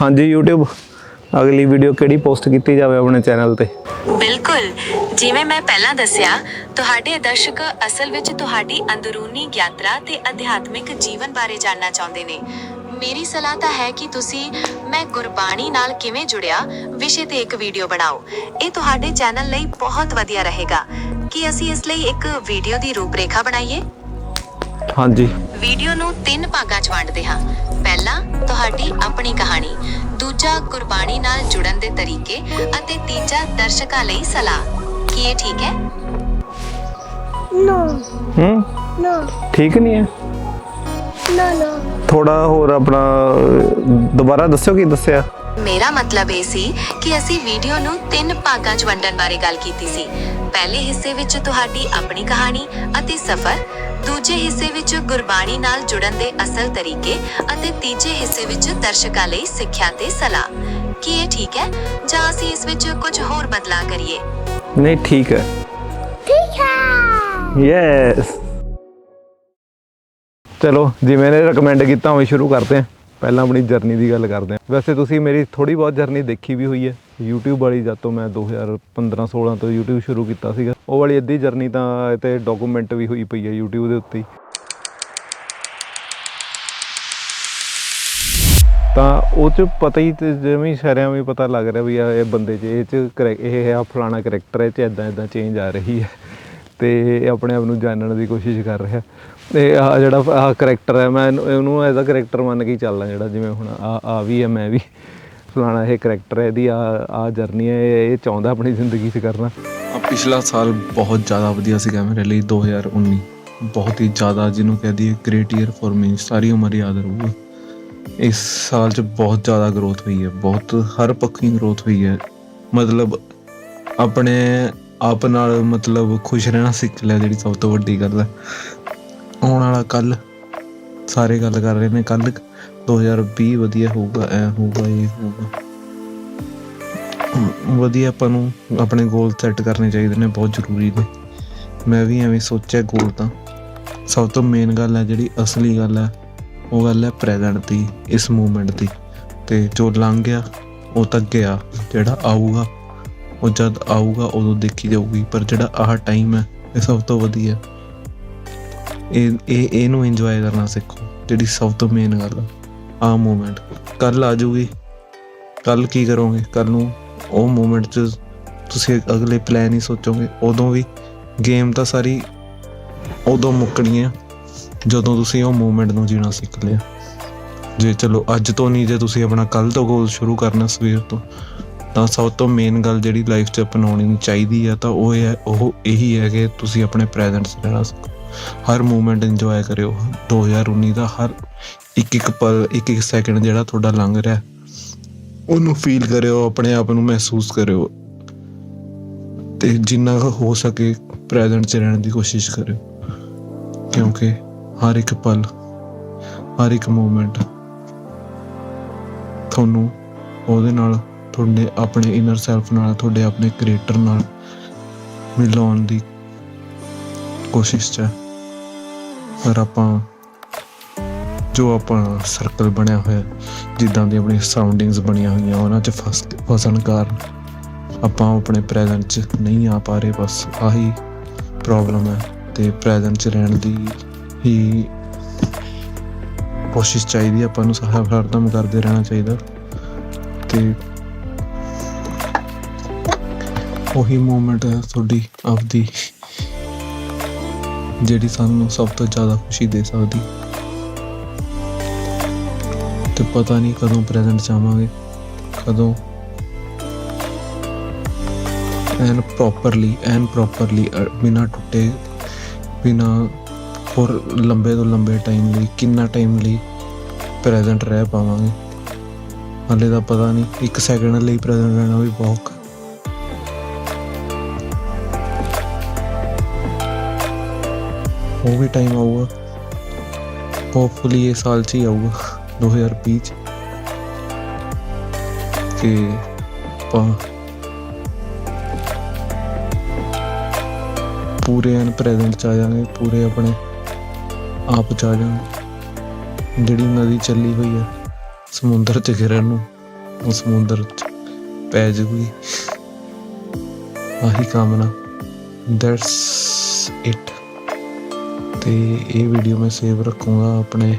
ਹਾਂਜੀ YouTube ਅਗਲੀ video ਕਿਹੜੀ ਪੋਸਟ ਕੀਤੀ ਜਾਵੇ ਆਪਣੇ ਚੈਨਲ ਤੇ? ਬਿਲਕੁਲ। ਜਿਵੇਂ ਮੈਂ ਪਹਿਲਾਂ ਦੱਸਿਆ ਤੁਹਾਡੇ ਦਰਸ਼ਕ ਅਸਲ ਵਿੱਚ ਤੁਹਾਡੀ ਅੰਦਰੂਨੀ ਯਾਤਰਾ ਤੇ ਅਧਿਆਤਮਿਕ ਜੀਵਨ ਬਾਰੇ ਜਾਣਨਾ ਚਾਹੁੰਦੇ ਨੇ। ਮੇਰੀ ਸਲਾਹ ਤਾਂ ਹੈ ਕਿ ਤੁਸੀਂ ਮੈਂ ਗੁਰਬਾਣੀ ਨਾਲ ਕਿਵੇਂ ਜੁੜਿਆ ਵਿਸ਼ੇ ਤੇ ਇੱਕ ਵੀਡੀਓ ਬਣਾਓ। ਇਹ ਤੁਹਾਡੇ ਚੈਨਲ ਲਈ ਬਹੁਤ ਵਧੀਆ ਰਹੇਗਾ। ਕੀ ਅਸੀਂ ਇਸ ਲਈ ਇੱਕ ਵੀਡੀਓ ਦੀ ਰੂਪਰੇਖਾ ਬਣਾਈਏ? ਹਾਂਜੀ। ਵੀਡੀਓ ਨੂੰ ਤਿੰਨ ਭਾਗਾਂ 'ਚ ਵੰਡਦੇ ਹਾਂ। ਪਹਿਲਾ ਤੁਹਾਡੀ ਆਪਣੀ ਕਹਾਣੀ ਦੂਜਾ ਗੁਰਬਾਣੀ ਨਾਲ ਜੁੜਨ ਦੇ ਤਰੀਕੇ ਅਤੇ ਤੀਜਾ ਦਰਸ਼ਕਾਂ ਲਈ ਸਲਾਹ। ਕੀ ਇਹ ਠੀਕ ਹੈ? No, ਹੂੰ? no, ਠੀਕ ਨਹੀਂ ਹੈ? no, no. ਥੋੜਾ ਹੋਰ ਆਪਣਾ ਅਹ, ਦੁਬਾਰਾ ਦੱਸਿਓ ਕੀ ਦੱਸਿਆ? ਮੇਰਾ ਮਤਲਬ ਇਹ ਸੀ ਕਿ ਅਸੀਂ ਵੀਡੀਓ ਨੂੰ ਤਿੰਨ ਭਾਗਾਂ 'ਚ ਵੰਡਣ ਬਾਰੇ ਗੱਲ ਕੀਤੀ ਸੀ। ਪਹਿਲੇ ਹਿੱਸੇ ਵਿੱਚ ਤੁਹਾਡੀ ਆਪਣੀ ਕਹਾਣੀ ਅਤੇ ਸਫ਼ਰ ਦੂਜੇ ਹਿੱਸੇ ਵਿੱਚ ਗੁਰਬਾਣੀ ਨਾਲ ਜੁੜਨ ਦੇ ਅਸਲ ਤਰੀਕੇ ਅਤੇ ਤੀਜੇ ਹਿੱਸੇ ਵਿੱਚ ਦਰਸ਼ਕਾਂ ਲਈ ਸਿੱਖਿਆ ਤੇ ਸਲਾਹ। ਕੀ ਇਹ ਠੀਕ ਹੈ? ਜਾਂ ਅਸੀਂ ਇਸ ਵਿੱਚ ਕੁਝ ਹੋਰ ਬਦਲਾਅ ਕਰੀਏ? ਨਹੀਂ ਠੀਕ ਹੈ। Pika! ਯੈਸ ਚਲੋ ਜਿਵੇਂ ਨੇ ਰეკਮੈਂਡ ਕੀਤਾ ਉਵੇਂ ਸ਼ੁਰੂ ਕਰਦੇ ਹਾਂ। ਪਹਿਲਾਂ ਆਪਣੀ ਜਰਨੀ ਦੀ ਗੱਲ ਕਰਦੇ ਹਾਂ। ਵੈਸੇ ਤੁਸੀਂ ਮੇਰੀ ਥੋੜੀ ਬਹੁਤ ਜਰਨੀ ਦੇਖੀ ਵੀ ਹੋਈ ਹੈ। YouTube ਵਾਲੀ ਜਦ ਤੋਂ ਮੈਂ 2015 16 ਤੋਂ YouTube ਸ਼ੁਰੂ ਕੀਤਾ ਸੀਗਾ। ਉਹ ਵਾਲੀ ਅੱਧੀ ਜਰਨੀ ਤਾਂ ਇਹ ਤੇ ਡਾਕੂਮੈਂਟ ਵੀ ਹੋਈ ਪਈ ਹੈ YouTube ਦੇ ਉੱਤੇ ਤਾਂ ਉਹ ਚ ਪਤਾ ਹੀ ਜਿਵੇਂ ਸ਼ਰਿਆਂ ਵੀ ਪਤਾ ਲੱਗ ਰਿਹਾ ਵੀ ਆ ਇਹ ਬੰਦੇ 'ਚ ਇਹ ਚ ਕਰੈ- ਇਹ ਆ ਫਲਾਣਾ ਕਰੈਕਟਰ ਹੈ ਚ ਇਦਾਂ ਇਦਾਂ ਚੇਂਜ ਆ ਰਹੀ ਹੈ। ਤੇ ਆਪਣੇ ਆਪ ਨੂੰ ਜਾਣਨ ਦੀ ਕੋਸ਼ਿਸ਼ ਕਰ ਰਿਹਾ। ਤੇ ਆ ਜਿਹੜਾ ਆ ਕਰੈਕਟਰ ਹੈ, ਮੈਂ ਇਹਨੂੰ- ਇਹਨੂੰ ਐਜ਼ ਅ ਕਰੈਕਟਰ ਮੰਨ ਕੇ ਹੀ ਚੱਲਦਾ ਜਿਹੜਾ ਜਿਵੇਂ ਹੁਣ ਆ ਆ ਵੀ ਹੈ, ਮੈਂ ਵੀ। ਫਲਾਣਾ ਇਹ ਕਰੈਕਟਰ ਹੈ, ਇਹਦੀ ਆ ਆ ਜਰਨੀ ਹੈ, ਇਹ ਇਹ ਚਾਹੁੰਦਾ ਆਪਣੀ ਜ਼ਿੰਦਗੀ 'ਚ ਕਰਨਾ। ਆ ਪਿਛਲਾ ਸਾਲ ਬਹੁਤ ਜ਼ਿਆਦਾ ਵਧੀਆ ਸੀਗਾ ਮੇਰੇ ਲਈ 2019 ਬਹੁਤ ਹੀ ਜ਼ਿਆਦਾ, ਜਿਹਨੂੰ ਕਹਿ ਦਈਏ ਗ੍ਰੇਟ ਈਅਰ ਫॉर ਮੀ ਸਾਰੀ ਉਮਰ ਯਾਦ ਰਹੂਗਾ। ਇਸ ਸਾਲ 'ਚ ਬਹੁਤ ਜ਼ਿਆਦਾ ਗਰੋਥ ਹੋਈ ਹੈ, ਬਹੁਤ, ਹਰ ਪੱਖੀ ਗਰੋਥ ਹੋਈ ਹੈ। ਮਤਲਬ ਆਪਣੇ ਆਪ ਨਾਲ ਮਤਲਬ ਖੁਸ਼ ਰਹਿਣਾ ਸਿੱਖ ਲਿਆ, ਜਿਹੜੀ ਸਭ ਤੋਂ ਵੱਡੀ ਗੱਲ ਹੈ। ਆਉਣ ਵਾਲਾ ਕੱਲ ਸਾਰੇ ਗੱਲ ਕਰ ਰਹੇ ਨੇ ਕੱਲ 2020 ਵਧੀਆ ਹੋਊਗਾ, ਐ ਹੋਊਗਾ, ਇਹ ਹੋਊਗਾ। ਵਧੀਆ ਆਪਾਂ ਨੂੰ ਆਪਣੇ ਗੋਲ ਸੈੱਟ ਕਰਨੇ ਚਾਹੀਦੇ ਨੇ, ਬਹੁਤ ਜ਼ਰੂਰੀ ਨੇ। ਮੈਂ ਵੀ ਐਵੇਂ ਸੋਚਿਆ ਗੋਲ ਤਾਂ। ਸਭ ਤੋਂ ਮੇਨ ਗੱਲ ਹੈ ਜਿਹੜੀ ਅਸਲੀ ਗੱਲ ਹੈ, ਉਹ ਗੱਲ ਹੈ ਪ੍ਰੈਜ਼ੈਂਟ ਦੀ, ਇਸ ਮੂਮੈਂਟ ਦੀ। ਤੇ ਜੋ ਲੰਘ ਗਿਆ, ਉਹ ਤਾਂ ਗਿਆ, ਜਿਹੜਾ ਆਊਗਾ। ਉਹ ਜਦ ਆਊਗਾ, ਉਦੋਂ ਦੇਖੀ ਜਾਊਗੀ, ਪਰ ਜਿਹੜਾ ਆਹ ਟਾਈਮ ਹੈ, ਇਹ ਸਭ ਤੋਂ ਵਧੀਆ। ਇਹ ਇਹ ਇਹਨੂੰ ਇੰਜੋਏ ਕਰਨਾ ਸਿੱਖੋ, ਜਿਹੜੀ ਸਭ ਤੋਂ ਮੇਨ ਗੱਲ ਆ, ਆਹ ਮੂਮੈਂਟ ਕੱਲ ਆ ਜੂਗੀ ਕੱਲ ਕੀ ਕਰੋਗੇ? ਕੱਲ ਨੂੰ ਉਹ ਮੂਮੈਂਟ 'ਚ ਤੁਸੀਂ ਅਗਲੇ ਪਲਾਨ ਹੀ ਸੋਚੋਗੇ। ਉਦੋਂ ਵੀ ਗੇਮ ਤਾਂ ਸਾਰੀ ਉਦੋਂ ਮੁੱਕਣੀ ਹੈ ਜਦੋਂ ਤੁਸੀਂ ਉਹ ਮੂਮੈਂਟ ਨੂੰ ਜੀਣਾ ਸਿੱਖ ਲਿਆ। ਜੇ ਚਲੋ ਅੱਜ ਤੋਂ ਨਹੀਂ, ਜੇ ਤੁਸੀਂ ਆਪਣਾ ਕੱਲ ਤੋਂ ਗੋਲ ਸ਼ੁਰੂ ਕਰਨਾ ਸਵੇਰ ਤੋਂ, ਤਾਂ ਸਭ ਤੋਂ ਮੇਨ ਗੱਲ ਜਿਹੜੀ ਲਾਈਫ 'ਚ ਅਪਣਾਉਣੀ ਚਾਹੀਦੀ ਆ, ਤਾਂ ਉਹ ਇਹ ਹੈ ਉਹ ਇਹੀ ਹੈ ਕਿ ਤੁਸੀਂ ਆਪਣੇ ਪ੍ਰੈਜ਼ੈਂਟ 'ਚ ਰਹਿਣਾ ਸਿੱਖੋ। ਹਰ ਮੂਮੈਂਟ ਇੰਜੋਏ ਕਰਿਓ। 2019 ਦਾ ਹਰ ਇੱਕ ਇੱਕ ਪਲ, ਇੱਕ ਇੱਕ ਸੈਕਿੰਡ ਜਿਹੜਾ ਤੁਹਾਡਾ ਲੰਘ ਰਿਹਾ, ਉਹਨੂੰ ਫੀਲ ਕਰਿਓ, ਆਪਣੇ ਆਪ ਨੂੰ ਮਹਿਸੂਸ ਕਰਿਓ। ਤੇ ਜਿੰਨਾ ਹੋ ਸਕੇ ਪ੍ਰੈਜ਼ੈਂਟ 'ਚ ਰਹਿਣ ਦੀ ਕੋਸ਼ਿਸ਼ ਕਰਿਓ। ਕਿਉਂਕਿ ਹਰ ਇੱਕ ਪਲ, ਹਰ ਇੱਕ ਮੂਮੈਂਟ ਤੁਹਾਨੂੰ ਉਹਦੇ ਨਾਲ, ਤੁਹਾਡੇ ਆਪਣੇ ਇਨਰ ਸੈਲਫ ਨਾਲ, ਤੁਹਾਡੇ ਆਪਣੇ ਕ੍ਰੀਏਟਰ ਨਾਲ ਮਿਲਾਉਣ ਦੀ ਕੋਸ਼ਿਸ਼ 'ਚ ਹੈ। ਪਰ ਆਪਾਂ ਜੋ ਆਪਾਂ ਸਰਕਲ ਬਣਿਆ ਹੋਇਆ, ਜਿੱਦਾਂ ਦੀ ਆਪਣੀ ਸਰਾਊਂਡਿੰਗਸ ਬਣੀਆਂ ਹੋਈਆਂ, ਉਹਨਾਂ 'ਚ ਫਸ ਫਸਣ ਕਾਰਨ ਆਪਾਂ ਆਪਣੇ ਪ੍ਰੈਜ਼ੈਂਟ 'ਚ ਨਹੀਂ ਆ ਪਾ ਰਹੇ, ਬਸ ਆਹੀ ਪ੍ਰੋਬਲਮ ਹੈ। ਤੇ ਪ੍ਰੈਜ਼ੈਂਟ 'ਚ ਰਹਿਣ ਦੀ ਹੀ ਕੋਸ਼ਿਸ਼ ਚਾਹੀਦੀ ਆਪਾਂ ਨੂੰ ਸਾਰਾ ਹਰਦਮ ਕਰਦੇ ਰਹਿਣਾ ਚਾਹੀਦਾ। ਤੇ ਉਹੀ ਮੂਮੈਂਟ ਹੈ ਤੁਹਾਡੀ ਆਪਦੀ ਜਿਹੜੀ ਸਾਨੂੰ ਸਭ ਤੋਂ ਜ਼ਿਆਦਾ ਖੁਸ਼ੀ ਦੇ ਸਕਦੀ। ਤੇ ਪਤਾ ਨਹੀਂ ਕਦੋਂ ਪ੍ਰੈਜ਼ੈਂਟ ਚਾਹਾਂਗੇ ਕਦੋਂ ਐਨ ਪ੍ਰੋਪਰਲੀ ਐਨ ਪ੍ਰੋਪਰਲੀ ਬਿਨਾ ਟੁੱਟੇ, ਬਿਨਾ ਹੋਰ ਲੰਬੇ ਤੋਂ ਲੰਬੇ ਟਾਈਮ ਲਈ, ਕਿੰਨਾ ਟਾਈਮ ਲਈ ਪ੍ਰੈਜ਼ੈਂਟ ਰਹਿ ਪਾਵਾਂਗੇ। ਹਾਲੇ ਦਾ ਪਤਾ ਨਹੀਂ, ਇੱਕ ਸੈਕਿੰਡ ਲਈ ਪ੍ਰੈਜ਼ੈਂਟ ਰਹਿਣਾ ਵੀ ਬਹੁਤ ਉਹ ਵੀ ਟਾਈਮ ਆਊਗਾ। ਹੋਪਫੁਲੀ ਇਹ ਸਾਲ ਚ ਹੀ ਆਊਗਾ 2020 ਚ। ਕਿ ਆਪਾਂ ਪੂਰੇ ਐਨ ਪ੍ਰੈਜ਼ੈਂਟ ਚ ਆ ਜਾਵਾਂਗੇ, ਪੂਰੇ ਆਪਣੇ ਆਪ ਚ ਆ ਜਾਵਾਂਗੇ। ਜਿਹੜੀ ਨਦੀ ਚੱਲੀ ਹੋਈ ਹੈ ਸਮੁੰਦਰ ਚ ਗਿਰਨ ਨੂੰ, ਉਹ ਸਮੁੰਦਰ ਚ ਪੈ ਜੂਗੀ ਆਹੀ ਕਾਮਨਾ ਦੈਟਸ ਇਟ ਤੇ ਇਹ ਵੀਡੀਓ ਮੈਂ ਸੇਵ ਰੱਖੂੰਗਾ ਆਪਣੇ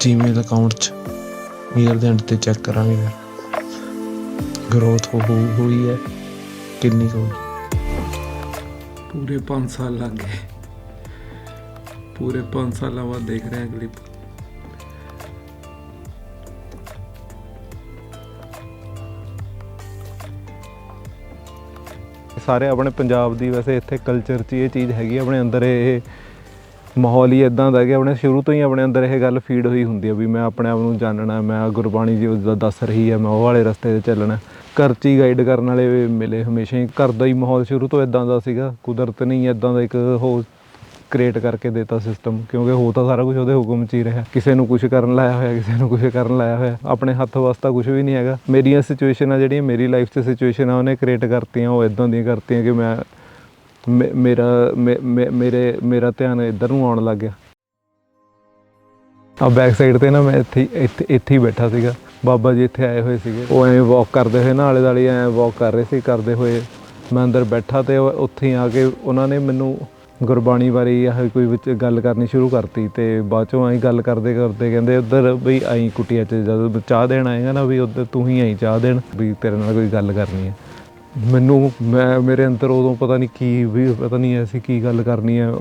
ਜੀਮੇਲ ਅਕਾਊਂਟ 'ਚ। ਈਅਰ ਦੇ ਐਂਡ ਤੇ ਚੈੱਕ ਕਰਾਂਗੇ ਫਿਰ। ਗਰੋਥ ਹੋ ਹੋਈ ਹੈ। ਕਿੰਨੀ ਕੁ ਹੋਈ? ਪੂਰੇ 5 ਸਾਲ ਲੱਗ ਗਏ। ਪੂਰੇ 5 ਸਾਲਾਂ ਬਾਅਦ ਦੇਖ ਰਹੇ ਹਾਂ ਕਲਿੱਪ ਸਾਰੇ ਆਪਣੇ ਪੰਜਾਬ ਦੀ ਵੈਸੇ ਇੱਥੇ ਕਲਚਰ 'ਚ ਇਹ ਚੀਜ਼ ਹੈਗੀ ਆ, ਆਪਣੇ ਅੰਦਰ ਇਹ ਮਾਹੌਲ ਹੀ ਇਦਾਂ ਦਾ ਕਿ ਆਪਣੇ ਸ਼ੁਰੂ ਤੋਂ ਹੀ ਆਪਣੇ ਅੰਦਰ ਇਹ ਗੱਲ ਫੀਡ ਹੋਈ ਹੁੰਦੀ ਹੈ ਵੀ ਮੈਂ ਆਪਣੇ ਆਪ ਨੂੰ ਜਾਣਨਾ ਮੈਂ ਗੁਰਬਾਣੀ ਜੀ ਉਹਦਾ ਦੱਸ ਰਹੀ ਹੈ ਮੈਂ ਉਹ ਵਾਲੇ ਰਸਤੇ ਤੇ ਚੱਲਣਾ। ਘਰ 'ਚ ਹੀ ਗਾਈਡ ਕਰਨ ਵਾਲੇ ਮਿਲੇ ਹਮੇਸ਼ਾ ਹੀ ਘਰ ਦਾ ਹੀ ਮਾਹੌਲ ਸ਼ੁਰੂ ਤੋਂ ਇਦਾਂ ਦਾ ਸੀਗਾ ਕੁਦਰਤ ਨੇ ਹੀ ਇਦਾਂ ਦਾ ਇੱਕ ਹੋ ਕ੍ਰੀਏਟ ਕਰਕੇ ਦਿੱਤਾ ਸਿਸਟਮ ਕਿਉਂਕਿ ਹੋ ਤਾਂ ਸਾਰਾ ਕੁਝ ਉਹਦੇ ਹੁਕਮ 'ਚ ਹੀ ਰਿਹਾ। ਕਿਸੇ ਨੂੰ ਕੁਝ ਕਰਨ ਲਾਇਆ ਹੋਇਆ, ਕਿਸੇ ਨੂੰ ਕੁਝ ਕਰਨ ਲਾਇਆ ਹੋਇਆ। ਆਪਣੇ ਹੱਥ ਵਾਸਤਾ ਕੁਝ ਵੀ ਨਹੀਂ ਹੈਗਾ। ਮੇਰੀਆਂ ਸਿਚੁਏਸ਼ਨਾਂ ਜਿਹੜੀਆਂ, ਮੇਰੀ ਲਾਈਫ 'ਚ ਸਿਚੁਏਸ਼ਨ ਆ, ਉਹਨੇ ਕ੍ਰੀਏਟ ਕਰਤੀਆਂ, ਉਹ ਇਦਾਂ ਦੀਆਂ ਕਰਤੀਆਂ ਕਿ ਮੈਂ, ਮੇ- ਮੇਰਾ, ਮੇ- ਮੇਰੇ, ਮੇਰਾ ਧਿਆਨ ਇੱਧਰ ਨੂੰ ਆਉਣ ਲੱਗ ਗਿਆ। ਆ ਬੈਕ ਸਾਈਡ ਤੇ ਨਾ ਮੈਂ ਇੱਥੇ ਹੀ- ਇੱਥੇ ਇੱਥੇ ਹੀ ਬੈਠਾ ਸੀਗਾ। ਬਾਬਾ ਜੀ ਇੱਥੇ ਆਏ ਹੋਏ ਸੀਗੇ। ਉਹ ਐਵੇਂ ਵਾਕ ਕਰਦੇ ਹੋਏ ਨਾ ਆਲੇ ਦਾਲੇ ਐਵੇਂ ਵਾਕ ਕਰ ਰਹੇ ਸੀ, ਕਰਦੇ ਹੋਏ। ਮੈਂ ਅੰਦਰ ਬੈਠਾ ਤੇ ਉੱਥੇ ਹੀ ਆ ਕੇ ਉਹਨਾਂ ਨੇ ਮੈਨੂੰ ਗੁਰਬਾਣੀ ਬਾਰੇ ਇਹ ਕੋਈ ਵਿੱਚ ਗੱਲ ਕਰਨੀ ਸ਼ੁਰੂ ਕਰਤੀ ਤੇ ਬਾਅਦ ਚੋਂ ਐਂ ਗੱਲ ਕਰਦੇ ਕਰਦੇ ਕਹਿੰਦੇ ਉੱਧਰ ਵੀ ਐਂ ਕੁਟੀਆ 'ਚ ਜਦੋਂ ਚਾਹ ਦੇਣ ਆਏਗਾ ਨਾ ਵੀ ਉੱਧਰ ਤੂੰ ਹੀ ਐਂ ਚਾਹ ਦੇਣ ਵੀ ਤੇਰੇ ਨਾਲ ਕੋਈ ਗੱਲ ਕਰਨੀ ਹੈ ਮੈਨੂੰ, ਮੈਂ, ਮੇਰੇ ਅੰਦਰ ਉਦੋਂ ਪਤਾ ਨਹੀਂ ਕੀ ਵੀ ਪਤਾ ਨਹੀਂ ਐਸੀ ਕੀ ਗੱਲ ਕਰਨੀ ਹੈ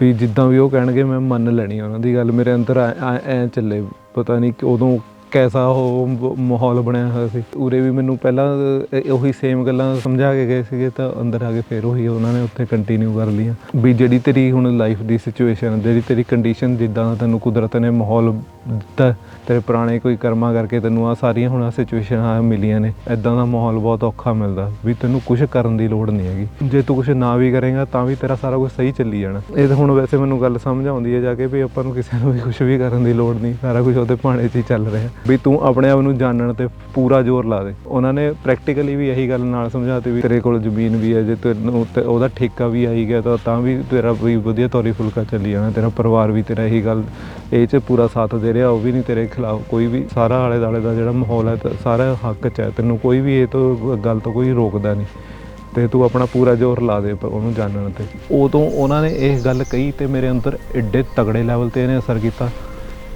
ਵੀ ਜਿੱਦਾਂ ਵੀ ਉਹ ਕਹਿਣਗੇ ਮੈਂ ਮੰਨ ਲੈਣੀ ਉਹਨਾਂ ਦੀ ਗੱਲ। ਮੇਰੇ ਅੰਦਰ ਐ- ਐ ਐਂ ਚੱਲੇ। ਪਤਾ ਨਹੀਂ ਕਿ ਉਦੋਂ ਕੈਸਾ ਉਹ ਮਾਹੌਲ ਬਣਿਆ ਹੋਇਆ ਸੀ। ਉਰੇ ਵੀ ਮੈਨੂੰ ਪਹਿਲਾਂ ਅ, ਉਹੀ ਸੇਮ ਗੱਲਾਂ ਸਮਝਾ ਕੇ ਗਏ ਸੀਗੇ ਤਾਂ ਅੰਦਰ ਆ ਕੇ ਫਿਰ ਉਹੀ ਉਹਨਾਂ ਨੇ ਉੱਥੇ ਕੰਟੀਨਿਊ ਕਰ ਲਈਆਂ। ਵੀ ਜਿਹੜੀ ਤੇਰੀ ਹੁਣ ਲਾਈਫ ਦੀ ਸਿਚੁਏਸ਼ਨ ਜਿਹੜੀ ਤੇਰੀ ਕੰਡੀਸ਼ਨ ਜਿੱਦਾਂ ਦਾ ਤੈਨੂੰ ਕੁਦਰਤ ਨੇ ਮਾਹੌਲ ਦਿੱਤਾ ਤੇਰੇ ਪੁਰਾਣੇ ਕੋਈ ਕਰਮਾਂ ਕਰਕੇ ਤੈਨੂੰ ਆ ਸਾਰੀਆਂ ਹੁਣ ਆ ਸਿਚੁਏਸ਼ਨਾਂ ਮਿਲੀਆਂ ਨੇ ਐਦਾਂ ਦਾ ਮਾਹੌਲ ਬਹੁਤ ਔਖਾ ਮਿਲਦਾ। ਵੀ ਤੈਨੂੰ ਕੁਝ ਕਰਨ ਦੀ ਲੋੜ ਨਹੀਂ ਹੈਗੀ। ਜੇ ਤੂੰ ਕੁਝ ਨਾ ਵੀ ਕਰੇਗਾ ਤਾਂ ਵੀ ਤੇਰਾ ਸਾਰਾ ਕੁਝ ਸਹੀ ਚੱਲੀ ਜਾਣਾ। ਇਹ ਤਾਂ ਹੁਣ ਵੈਸੇ ਮੈਨੂੰ ਗੱਲ ਸਮਝ ਆਉਂਦੀ ਹੈ ਜਾ ਕੇ ਵੀ ਆਪਾਂ ਨੂੰ ਕਿਸੇ ਨੂੰ ਵੀ ਕੁਝ ਵੀ ਕਰਨ ਦੀ ਲੋੜ ਨਹੀਂ ਸਾਰਾ ਕੁਝ ਉਹਦੇ ਭਾਣੇ 'ਚ ਹੀ ਚੱਲ ਰਿਹਾ। ਵੀ ਤੂੰ ਆਪਣੇ ਆਪ ਨੂੰ ਜਾਣਨ ਤੇ ਪੂਰਾ ਜ਼ੋਰ ਲਾ ਦੇ। ਉਹਨਾਂ ਨੇ ਪ੍ਰੈਕਟੀਕਲੀ ਵੀ ਇਹੀ ਗੱਲ ਨਾਲ ਸਮਝਾਤੀ ਵੀ ਤੇਰੇ ਕੋਲ ਜ਼ਮੀਨ ਵੀ ਹੈ, ਜੇ ਤੈਨੂੰ ਤੇ ਉਹਦਾ ਠੇਕਾ ਵੀ ਆਈ ਗਿਆ, ਤਾਂ ਤਾਂ ਵੀ ਤੇਰਾ ਵੀ ਵਧੀਆ ਤੌਰੀ ਫੁਲਕਾ ਚੱਲੀ ਜਾਣਾ, ਤੇਰਾ ਪਰਿਵਾਰ ਵੀ ਤੇਰਾ ਇਹੀ ਗੱਲ ਇਹ 'ਚ ਪੂਰਾ ਸਾਥ ਦੇ ਰਿਹਾ, ਉਹ ਵੀ ਨਹੀਂ ਤੇਰੇ ਖਿਲਾਫ। ਕੋਈ ਵੀ ਸਾਰਾ ਆਲੇ ਦਾਲੇ ਦਾ ਜਿਹੜਾ ਮਾਹੌਲ ਹੈ ਸਾਰਾ ਹੱਕ 'ਚ ਹੈ। ਤੈਨੂੰ ਕੋਈ ਵੀ ਇਹ ਤੋਂ ਗੱਲ ਤੋਂ ਕੋਈ ਰੋਕਦਾ ਨਹੀਂ। ਤੇ ਤੂੰ ਆਪਣਾ ਪੂਰਾ ਜ਼ੋਰ ਲਾ ਦੇ ਪ- ਉਹਨੂੰ ਜਾਣਨ ਤੇ। ਉਦੋਂ ਉਹਨਾਂ ਨੇ ਇਹ ਗੱਲ ਕਹੀ ਤੇ ਮੇਰੇ ਅੰਦਰ ਐਡੇ ਤਗੜੇ ਲੈਵਲ ਤੇ ਇਹਨੇ ਅਸਰ ਕੀਤਾ।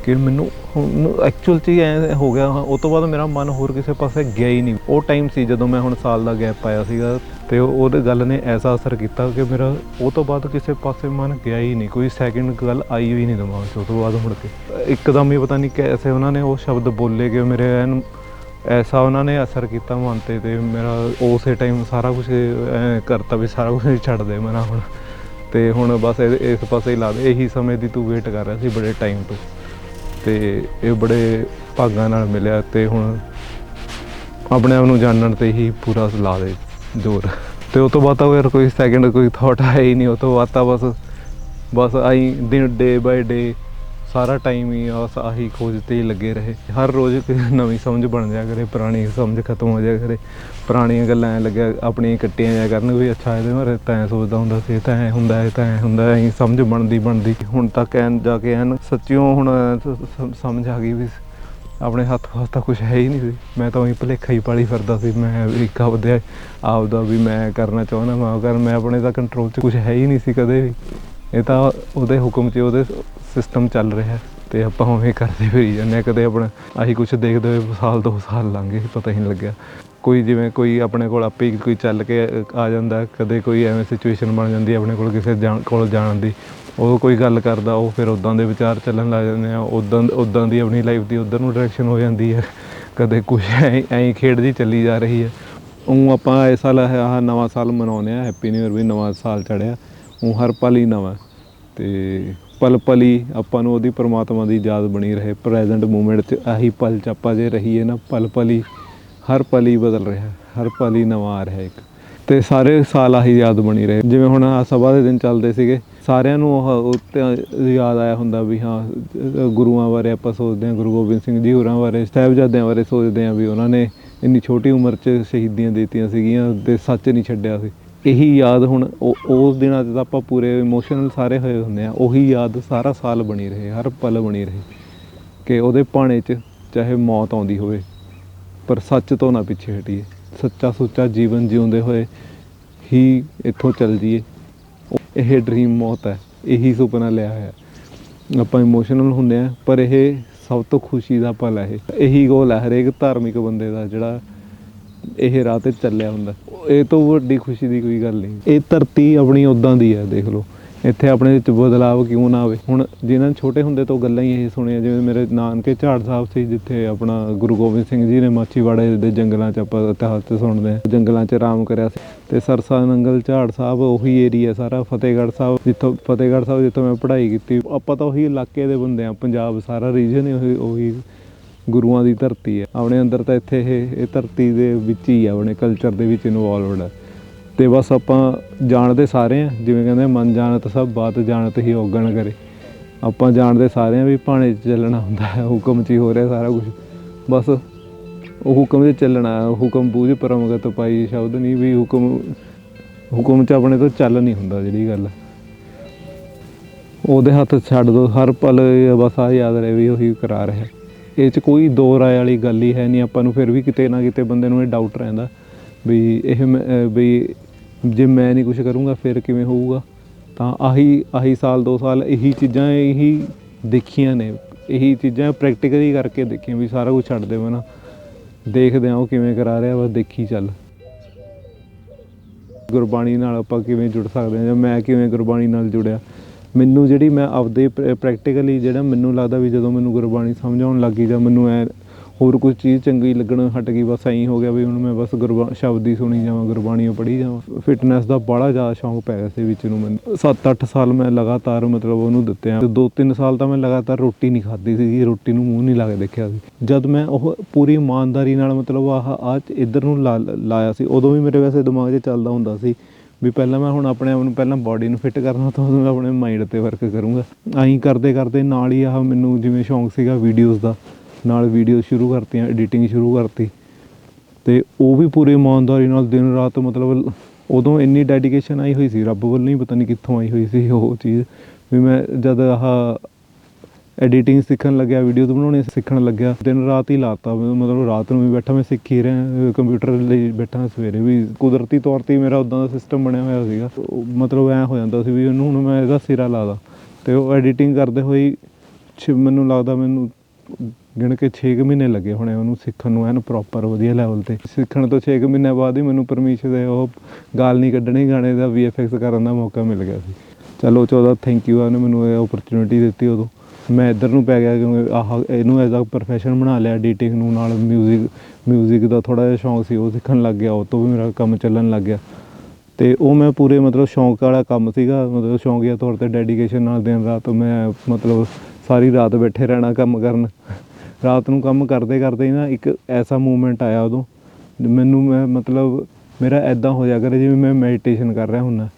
ਕਿ ਮੈਨੂੰ ਹੁਣ ਐਕਚੁਅਲ ਚ ਹੀ ਐ ਹੋ ਗਿਆ ਉਹ ਤੋਂ ਬਾਅਦ ਮੇਰਾ ਮਨ ਹੋਰ ਕਿਸੇ ਪਾਸੇ ਗਿਆ ਹੀ ਨਹੀਂ। ਉਹ ਟਾਈਮ ਸੀ ਜਦੋਂ ਮੈਂ ਹੁਣ ਸਾਲ ਦਾ ਗੈਪ ਪਾਇਆ ਸੀਗਾ ਤੇ ਉਹ ਉਹਦੇ ਗੱਲ ਨੇ ਐਸਾ ਅਸਰ ਕੀਤਾ ਕਿ ਮੇਰਾ ਉਹ ਤੋਂ ਬਾਅਦ ਕਿਸੇ ਪਾਸੇ ਮਨ ਗਿਆ ਹੀ ਨਹੀਂ, ਕੋਈ ਸੈਕਿੰਡ ਗੱਲ ਆਈ ਹੋਈ ਨਹੀਂ ਦਿਮਾਗ 'ਚ ਉਹ ਤੋਂ ਬਾਅਦ ਮੁੜ ਕੇ। ਇੱਕਦਮ ਹੀ ਪਤਾ ਨਹੀਂ ਕੈਸੇ ਉਹਨਾਂ ਨੇ ਉਹ ਸ਼ਬਦ ਬੋਲੇ ਕਿ ਮੇਰੇ ਐਨ ਐਸਾ ਉਹਨਾਂ ਨੇ ਅਸਰ ਕੀਤਾ ਮਨ ਤੇ ਤੇ ਮੇਰਾ ਉਸੇ ਟਾਈਮ ਸਾਰਾ ਕੁਝ ਐ ਕਰਤਾ ਵੀ ਸਾਰਾ ਕੁਝ ਛੱਡ ਦੇ ਮੇਰਾ ਹੁਣ। ਤੇ ਹੁਣ ਬਸ ਇਸ ਪਾਸੇ ਹੀ ਲਾ ਦੇ, ਇਹੀ ਸਮੇਂ ਦੀ ਤੂੰ ਵੇਟ ਕਰ ਰਿਹਾ ਸੀ ਬੜੇ ਟਾਈਮ ਤੋਂ। ਤੇ ਇਹ ਬੜੇ ਭਾਗਾਂ ਨਾਲ ਮਿਲਿਆ ਤੇ ਹੁਣ ਆਪਣੇ ਆਪ ਨੂੰ ਜਾਣਨ ਤੇ ਹੀ ਪੂਰਾ ਲਾ ਦੇ ਜ਼ੋਰ। ਤੇ ਉਸ ਤੋਂ ਬਾਅਦ ਤਾਂ ਫਿਰ ਕੋਈ ਸੈਕਿੰਡ ਕੋਈ ਥਾਟ ਆਇਆ ਹੀ ਨਹੀਂ ਉਸ ਤੋਂ ਬਾਅਦ ਤਾਂ ਬਸ ਬਸ ਆਈ ਦਿਨ ਡੇ ਬਾਏ ਡੇ ਸਾਰਾ ਟਾਈਮ ਹੀ ਬਸ ਆਹੀ ਖੋਜ ਤੇ ਹੀ ਲੱਗੇ ਰਹੇ। ਹਰ ਰੋਜ਼ ਕੋਈ ਨਵੀਂ ਸਮਝ ਬਣ ਜਾ ਕਰੇ, ਪੁਰਾਣੀ ਸਮਝ ਖਤਮ ਹੋ ਜਾ ਕਰੇ। ਪੁਰਾਣੀਆਂ ਗੱਲਾਂ ਐ ਲੱਗਿਆ, ਆਪਣੀਆਂ ਹੀ ਕੱਟੀਆਂ ਜਾ ਕਰਨ ਵੀ ਅੱਛਾ ਇਹਦੇ ਬਾਰੇ ਤਾਂ ਐਂ ਸੋਚਦਾ ਹੁੰਦਾ ਸੀ, ਇਹ ਤਾਂ ਐ ਹੁੰਦਾ, ਇਹ ਤਾਂ ਐ ਹੁੰਦਾ, ਐਂ ਸਮਝ ਬਣਦੀ ਬਣਦੀ। ਹੁਣ ਤੱਕ ਐਨ ਜਾ ਕੇ ਐਨ ਸੱਚਿਓ ਹੁਣ ਸਮਝ ਆ ਗਈ ਵੀ ਆਪਣੇ ਹੱਥ ਵਾਸਤਾ ਕੁਝ ਹੈ ਹੀ ਨਹੀਂ ਸੀ। ਮੈਂ ਤਾਂ ਉਹੀ ਭੁਲੇਖਾ ਹੀ ਪਾਲੀ ਫਿਰਦਾ ਸੀ, ਮੈਂ ਇੱਕ ਆਪਦੇ ਆਪਦਾ ਵੀ ਮੈਂ ਕਰਨਾ ਚਾਹੁੰਦਾ ਮੈਂ ਕਰ, ਮੈਂ ਆਪਣੇ ਦਾ ਕੰਟਰੋਲ 'ਚ ਕੁਝ ਹੈ ਹੀ ਨਹੀਂ ਸੀ ਕਦੇ ਵੀ। ਇਹ ਤਾਂ ਉਹਦੇ ਹੁਕਮ 'ਚ, ਉਹਦੇ ਸਿਸਟਮ ਚੱਲ ਰਿਹਾ ਤੇ ਆਪਾਂ ਉਵੇਂ ਕਰਦੇ ਫਿਰੀ ਜਾਂਦੇ ਹਾਂ। ਕਦੇ ਆਪਣਾ ਆਹੀ ਕੁਝ ਦੇਖਦੇ ਹੋਏ ਸਾਲ ਦੋ ਸਾਲ ਲੰਘੇ ਪਤਾ ਹੀ ਨਹੀਂ ਲੱਗਿਆ। ਕੋਈ ਜਿਵੇਂ ਕੋਈ ਆਪਣੇ ਕੋਲ ਆਪੇ ਹੀ ਕੋਈ ਚੱਲ ਕੇ ਆ ਜਾਂਦਾ ਕਦੇ ਕੋਈ ਐਵੇਂ ਸਿਚੁਏਸ਼ਨ ਬਣ ਜਾਂਦੀ ਆਪਣੇ ਕੋਲ ਕਿਸੇ ਜਾਣ, ਕੋਲ ਜਾਣ ਦੀ। ਉਹ ਕੋਈ ਗੱਲ ਕਰਦਾ, ਉਹ ਫਿਰ ਉਦਾਂ ਦੇ ਵਿਚਾਰ ਚੱਲਣ ਲੱਗ ਜਾਂਦੇ ਆ। ਉਦਾਂ ਉਦਾਂ ਦੀ ਆਪਣੀ ਲਾਈਫ ਦੀ ਉਧਰ ਨੂੰ ਡਾਇਰੈਕਸ਼ਨ ਹੋ ਜਾਂਦੀ ਹੈ। ਕਦੇ ਕੁਝ ਐਂ ਐਂ ਖੇਡ ਜੀ ਚੱਲੀ ਜਾ ਰਹੀ ਹੈ। ਉਹ ਆਪਾਂ ਇਸ ਸਾਲ ਆਹ ਨਵਾਂ ਸਾਲ ਮਨਾਉਂਦੇ ਆ ਹੈਪੀ ਨਿਊ ਇਅਰ ਵੀ ਨਵਾਂ ਸਾਲ ਚੜਿਆ ਉਹ ਹਰ ਪਲ ਹੀ ਨਵਾਂ। ਤੇ ਪਲ ਪਲ ਹੀ ਆਪਾਂ ਨੂੰ ਉਹਦੀ ਪਰਮਾਤਮਾ ਦੀ ਯਾਦ ਬਣੀ ਰਹੇ। ਪ੍ਰੈਜ਼ੈਂਟ ਮੂਮੈਂਟ 'ਚ ਆਹੀ ਪਲ 'ਚ ਆਪਾਂ ਜੇ ਰਹੀਏ ਨਾ, ਪਲ ਪਲ ਹੀ, ਹਰ ਪਲ ਹੀ ਬਦਲ ਰਿਹਾ, ਹਰ ਪਲ ਹੀ ਨਵਾਂ ਆ ਰਿਹਾ ਇੱਕ। ਤੇ ਸਾਰੇ ਸਾਲ ਆਹੀ ਯਾਦ ਬਣੀ ਰਹੇ। ਜਿਵੇਂ ਹੁਣ ਆ ਸਭਾ ਦੇ ਦਿਨ ਚੱਲਦੇ ਸੀਗੇ, ਸਾਰਿਆਂ ਨੂੰ ਉਹ ਉਹ ਤੇ ਯਾਦ ਆਇਆ ਹੁੰਦਾ ਵੀ ਹਾਂ, ਗੁਰੂਆਂ ਬਾਰੇ ਆਪਾਂ ਸੋਚਦੇ ਹਾਂ, ਗੁਰੂ ਗੋਬਿੰਦ ਸਿੰਘ ਜੀ ਹੋਰਾਂ ਬਾਰੇ, ਸਾਹਿਬਜ਼ਾਦਿਆਂ ਬਾਰੇ ਸੋਚਦੇ ਹਾਂ ਵੀ ਉਹਨਾਂ ਨੇ ਇੰਨੀ ਛੋਟੀ ਉਮਰ 'ਚ ਸ਼ਹੀਦੀਆਂ ਦਿੱਤੀਆਂ ਸੀਗੀਆਂ ਤੇ ਸੱਚ ਨਹੀਂ ਛੱਡਿਆ ਸੀ। ਇਹੀ ਯਾਦ ਹੁਣ ਉਹ- ਉਸ ਦਿਨਾਂ 'ਚ ਤਾਂ ਆਪਾਂ ਪੂਰੇ ਇਮੋਸ਼ਨਲ ਸਾਰੇ ਹੋਏ ਹੁੰਦੇ ਆ, ਉਹੀ ਯਾਦ ਸਾਰਾ ਸਾਲ ਬਣੀ ਰਹੇ, ਹਰ ਪਲ ਬਣੀ ਰਹੇ। ਕਿ ਉਹਦੇ ਭਾਣੇ 'ਚ ਚਾਹੇ ਮੌਤ ਆਉਂਦੀ ਹੋਵੇ, ਪਰ ਸੱਚ ਤੋਂ ਨਾ ਪਿੱਛੇ ਹਟੀਏ। ਸੱਚਾ ਸੁੱਚਾ ਜੀਵਨ ਜਿਉਂਦੇ ਹੋਏ ਹੀ ਇੱਥੋਂ ਚੱਲ ਜੀਏ ਇਹ ਡ੍ਰੀਮ ਮੌਤ ਹੈ, ਇਹੀ ਸੁਪਨਾ ਲਿਆ ਹੋਇਆ। ਆਪਾਂ ਇਮੋਸ਼ਨਲ ਹੁੰਦੇ ਆ, ਪਰ ਇਹ ਸਭ ਤੋਂ ਖੁਸ਼ੀ ਦਾ ਪਲ ਹੈ ਇਹ। ਇਹੀ ਗੋਲ ਹੈ ਹਰੇਕ ਧਾਰਮਿਕ ਬੰਦੇ ਦਾ ਜਿਹੜਾ ਇਹ ਰਾਹ ਤੇ ਚੱਲਿਆ ਹੁੰਦਾ। ਇਹ ਤੋਂ ਵੱਡੀ ਖੁਸ਼ੀ ਦੀ ਕੋਈ ਗੱਲ ਨਹੀਂ। ਇਹ ਧਰਤੀ ਆਪਣੀ ਉਦਾਂ ਦੀ ਹੈ ਦੇਖ ਲਓ। ਇੱਥੇ ਆਪਣੇ ਵਿੱਚ ਬਦਲਾਵ ਕਿਉਂ ਨਾ ਆਵੇ। ਹੁਣ ਜਿਨ੍ਹਾਂ ਨੇ ਛੋਟੇ ਹੁੰਦੇ ਤੋਂ ਗੱਲਾਂ ਹੀ ਇਹ ਸੁਣੀਆਂ, ਜਿਵੇਂ ਮੇਰੇ ਨਾਨਕੇ ਝਾੜ ਸਾਹਿਬ ਸੀ, ਜਿੱਥੇ ਆਪਣਾ ਗੁਰੂ ਗੋਬਿੰਦ ਸਿੰਘ ਜੀ ਨੇ ਮਾਛੀਵਾੜੇ ਦੇ ਜੰਗਲਾਂ 'ਚ ਆਪਾਂ ਇਤਿਹਾਸ 'ਚ ਸੁਣਦੇ ਹਾਂ। ਜੰਗਲਾਂ 'ਚ ਆਰਾਮ ਕਰਿਆ ਸੀ। ਤੇ ਸਰਸਾ ਨੰਗਲ ਝਾੜ ਸਾਹਿਬ, ਉਹੀ ਏਰੀਆ ਸਾਰਾ ਫਤਿਹਗੜ੍ਹ ਸਾਹਿਬ, ਜਿੱਥੋਂ ਫਤਿਹਗੜ੍ਹ ਸਾਹਿਬ ਜਿੱਥੋਂ ਮੈਂ ਪੜ੍ਹਾਈ ਕੀਤੀ। ਆਪਾਂ ਤਾਂ ਉਹੀ ਇਲਾਕੇ ਦੇ ਬੰਦੇ ਆ ਪੰਜਾਬ ਸਾਰਾ ਰੀਜਨ ਹੀ ਉਹੀ ਉਹੀ ਗੁਰੂਆਂ ਦੀ ਧਰਤੀ ਹੈ। ਆਪਣੇ ਅੰਦਰ ਤਾਂ ਇੱਥੇ ਇਹ ਇਹ ਧਰਤੀ ਦੇ ਵਿੱਚ ਹੀ ਆ ਆਪਣੇ ਕਲਚਰ ਦੇ ਵਿੱਚ ਇਨਵੋਲਵਡ ਹੈ। ਤੇ ਬਸ ਆਪਾਂ ਜਾਣਦੇ ਸਾਰੇ ਆ ਜਿਵੇਂ ਕਹਿੰਦੇ ਮਨ ਜਾਣਤ ਸਭ, ਬਾਤ ਜਾਣਤ ਹੀ ਔਗਣ ਕਰੇ। ਆਪਾਂ ਜਾਣਦੇ ਸਾਰੇ ਆ ਵੀ ਭਾਣੇ 'ਚ ਚੱਲਣਾ ਹੁੰਦਾ ਹੈ, ਹੁਕਮ 'ਚ ਹੀ ਹੋ ਰਿਹਾ ਸਾਰਾ ਕੁਝ ਬਸ ਉਹ ਹੁਕਮ 'ਚ ਚੱਲਣਾ ਹੁਕਮ ਬੂਝ ਪਰਮਗਤ ਪਾਈ ਸ਼ਬਦ ਨਹੀਂ ਵੀ ਹੁਕਮ ਹੁਕਮ 'ਚ ਆਪਣੇ ਤੋਂ ਚੱਲ ਨਹੀਂ ਹੁੰਦਾ ਜਿਹੜੀ ਗੱਲ। ਉਹਦੇ ਹੱਥ ਛੱਡ ਦੋ, ਹਰ ਪਲ ਬਸ ਆ ਯਾਦ ਰਹੇ ਵੀ ਉਹੀ ਕਰਾ ਰਿਹਾ। ਇਹ 'ਚ ਕੋਈ ਦੋ ਰਾਏ ਵਾਲੀ ਗੱਲ ਹੀ ਹੈ ਨਹੀਂ, ਆਪਾਂ ਨੂੰ ਫਿਰ ਵੀ ਕਿਤੇ ਨਾ ਕਿਤੇ ਬੰਦੇ ਨੂੰ ਇਹ ਡਾਊਟ ਰਹਿੰਦਾ ਵੀ ਇਹ ਮੈਂ- ਵੀ ਜੇ ਮੈਂ ਨਹੀਂ ਕੁਝ ਕਰੂੰਗਾ, ਫਿਰ ਕਿਵੇਂ ਹੋਊਗਾ? ਤਾਂ ਆਹੀ ਆਹੀ ਸਾਲ, ਦੋ ਸਾਲ ਇਹੀ ਚੀਜ਼ਾਂ ਇਹੀ ਦੇਖੀਆਂ ਨੇ। ਇਹੀ ਚੀਜ਼ਾਂ ਪ੍ਰੈਕਟੀਕਲੀ ਕਰਕੇ ਦੇਖੀਆਂ ਵੀ ਸਾਰਾ ਕੁਝ ਛੱਡ ਦੇਵਾਂ ਨਾ। ਦੇਖਦੇ ਆ ਉਹ ਕਿਵੇਂ ਕਰਾ ਰਿਹਾ, ਬਸ ਦੇਖੀ ਚੱਲ। ਗੁਰਬਾਣੀ ਨਾਲ ਆਪਾਂ ਕਿਵੇਂ ਜੁੜ ਸਕਦੇ ਹਾਂ ਜਾਂ ਮੈਂ ਕਿਵੇਂ ਗੁਰਬਾਣੀ ਨਾਲ ਜੁੜਿਆ। ਮੈਨੂੰ ਜਿਹੜੀ ਮੈਂ ਆਪਦੇ ਪ੍ਰੈਕਟੀਕਲੀ ਜਿਹੜਾ ਮੈਨੂੰ ਲੱਗਦਾ ਵੀ ਜਦੋਂ ਮੈਨੂੰ ਗੁਰਬਾਣੀ ਸਮਝ ਆਉਣ ਲੱਗ ਗਈ ਜਾਂ ਮੈਨੂੰ ਐਂ ਹੋਰ ਕੋਈ ਚੀਜ਼ ਚੰਗੀ ਲੱਗਣ ਹਟ ਗਈ, ਬਸ ਐਂ ਹੋ ਗਿਆ ਵੀ ਹੁਣ ਮੈਂ ਬਸ ਗੁਰਬਾ, ਸ਼ਬਦ ਹੀ ਸੁਣੀ ਜਾਵਾਂ ਗੁਰਬਾਣੀ ਪੜ੍ਹੀ ਜਾਵਾਂ। ਫਿਟਨੈਸ ਦਾ ਬੜਾ ਜ਼ਿਆਦਾ ਸ਼ੌਂਕ ਪੈ ਗਿਆ ਸੀ ਵਿੱਚ ਨੂੰ ਮੈਨੂੰ। 7-8 ਸਾਲ ਮੈਂ ਲਗਾਤਾਰ ਮਤਲਬ ਉਹਨੂੰ ਦਿੱਤੇ ਆ। ਤੇ 2-3 ਸਾਲ ਤਾਂ ਮੈਂ ਲਗਾਤਾਰ ਰੋਟੀ ਨਹੀਂ ਖਾਧੀ ਸੀਗੀ, ਰੋਟੀ ਨੂੰ ਮੂੰਹ ਨਹੀਂ ਲਾ ਕੇ ਦੇਖਿਆ ਸੀ। ਜਦ ਮੈਂ ਉਹ ਪੂਰੀ ਇਮਾਨਦਾਰੀ ਨਾਲ ਮਤਲਬ ਆਹ ਆ ਇੱਧਰ ਨੂੰ ਲਾ- ਲਾਇਆ ਸੀ, ਉਦੋਂ ਵੀ ਮੇਰੇ ਵੈਸੇ ਦਿਮਾਗ 'ਚ ਚੱਲਦਾ ਹੁੰਦਾ ਸੀ ਵੀ ਪਹਿਲਾਂ ਮੈਂ ਹੁਣ ਆਪਣੇ ਆਪ ਨੂੰ ਪਹਿਲਾਂ ਬਾਡੀ ਨੂੰ ਫਿੱਟ ਕਰਨਾ ਤਾਂ ਉਦੋਂ ਮੈਂ ਆਪਣੇ ਮਾਈਂਡ ਤੇ ਵਰਕ ਕਰੂੰਗਾ। ਐਂ ਕਰਦੇ ਕਰਦੇ ਨਾਲ ਹੀ ਆਹ ਮੈਨੂੰ ਜਿਵੇਂ ਸ਼ੌਂਕ ਸੀਗਾ ਵੀਡੀਓਜ਼ ਦਾ, ਨਾਲ ਵੀਡੀਓ ਸ਼ੁਰੂ ਕਰਤੀਆਂ ਐਡੀਟਿੰਗ ਸ਼ੁਰੂ ਕਰਤੀ। ਤੇ ਉਹ ਵੀ ਪੂਰੀ ਇਮਾਨਦਾਰੀ ਨਾਲ ਦਿਨ ਰਾਤ ਮਤਲਬ ਉਦੋਂ ਇੰਨੀ ਡੈਡੀਕੇਸ਼ਨ ਆਈ ਹੋਈ ਸੀ, ਰੱਬ ਵੱਲੋਂ ਹੀ ਪਤਾ ਨਹੀਂ ਕਿੱਥੋਂ ਆਈ ਹੋਈ ਸੀ ਉਹ ਚੀਜ਼। ਵੀ ਮੈਂ ਜਦ ਆਹ ਐਡੀਟਿੰਗ ਸਿੱਖਣ ਲੱਗਿਆ ਵੀਡੀਓਜ਼ ਬਣਾਉਣੇ ਸਿੱਖਣ ਲੱਗਿਆ। ਦਿਨ ਰਾਤ ਹੀ ਲਾਤਾ ਮੈਂ ਮਤਲਬ ਰਾਤ ਨੂੰ ਵੀ ਬੈਠਾ ਮੈਂ ਸਿੱਖ ਹੀ ਰਿਹਾ ਕੰਪਿਊਟਰ ਲਈ ਬੈਠਾ ਸਵੇਰੇ ਵੀ। ਕੁਦਰਤੀ ਤੌਰ ਤੇ ਹੀ ਮੇਰਾ ਉਦਾਂ ਦਾ ਸਿਸਟਮ ਬਣਿਆ ਹੋਇਆ ਸੀਗਾ। ਉਹ ਮਤਲਬ ਐ ਹੋ ਜਾਂਦਾ ਸੀ ਵੀ ਉਹਨੂੰ ਹੁਣ ਮੈਂ ਇਹਦਾ ਸਿਰਾ ਲਾਦਾ ਤੇ ਉਹ ਐਡੀਟਿੰਗ ਕਰਦੇ ਹੋਏ ਛ- ਮੈਨੂੰ ਲੱਗਦਾ ਮੈਨੂੰ ਗਿਣ ਕੇ 6 ਮਹੀਨੇ ਲੱਗੇ ਹੋਣੇ ਉਹਨੂੰ ਸਿੱਖਣ ਨੂੰ, ਐਨ ਪ੍ਰੋਪਰ ਵਧੀਆ ਲੈਵਲ ਤੇ। ਸਿੱਖਣ ਤੋਂ 6 ਮਹੀਨੇ ਬਾਅਦ ਹੀ ਮੈਨੂੰ ਪਰਮੇਸ਼ ਦੇ ਉਹ ਗਾਲ ਨਹੀਂ ਕੱਢਣੀ, ਗਾਣੇ ਦਾ VFX ਕਰਨ ਦਾ ਮੌਕਾ ਮਿਲ ਗਿਆ ਸੀ। ਚਲੋ ਚੌਦਾ ਥੈਂਕ ਯੂ ਉਹਨੇ ਮੈਨੂੰ ਇਹ ਓਪਰਚੁਨਿਟੀ ਦਿੱਤੀ ਉਦੋਂ। ਮੈਂ ਇੱਧਰ ਨੂੰ ਪੈ ਗਿਆ ਕਿਉਂਕਿ ਆਹ ਇਹਨੂੰ ਐਜ਼ ਆ ਪ੍ਰੋਫੈਸ਼ਨ ਬਣਾ ਲਿਆ ਐਡੀਟਿੰਗ ਨੂੰ ਨਾਲ ਮਿਊਜ਼ਿਕ ਮਿਊਜ਼ਿਕ ਦਾ ਥੋੜ੍ਹਾ ਜਿਹਾ ਸ਼ੌਂਕ ਸੀ, ਉਹ ਸਿੱਖਣ ਲੱਗ ਗਿਆ, ਉਹ ਤੋਂ ਵੀ ਮੇਰਾ ਕੰਮ ਚੱਲਣ ਲੱਗ ਗਿਆ। ਅਤੇ ਉਹ ਮੈਂ ਪੂਰੇ ਮਤਲਬ ਸ਼ੌਂਕ ਵਾਲਾ ਕੰਮ ਸੀਗਾ, ਮਤਲਬ ਸ਼ੌਂਕੀਆ ਤੌਰ ਤੇ ਡੈਡੀਕੇਸ਼ਨ ਨਾਲ ਦਿਨ ਰਾਤ ਮੈਂ ਮਤਲਬ ਸਾਰੀ ਰਾਤ ਬੈਠੇ ਰਹਿਣਾ ਕੰਮ ਕਰਨ। ਰਾਤ ਨੂੰ ਕੰਮ ਕਰਦੇ ਕਰਦੇ ਹੀ ਨਾ ਇੱਕ ਐਸਾ ਮੂਮੈਂਟ ਆਇਆ ਉਦੋਂ, ਮੈਨੂੰ ਮੈਂ ਮਤਲਬ ਮੇਰਾ ਐਦਾਂ ਹੋ ਜਾ ਕਰੇ ਜਿਵੇਂ ਮੈਂ ਮੈਡੀਟੇਸ਼ਨ ਕਰ ਰਿਹਾ ਹੁੰਦਾ।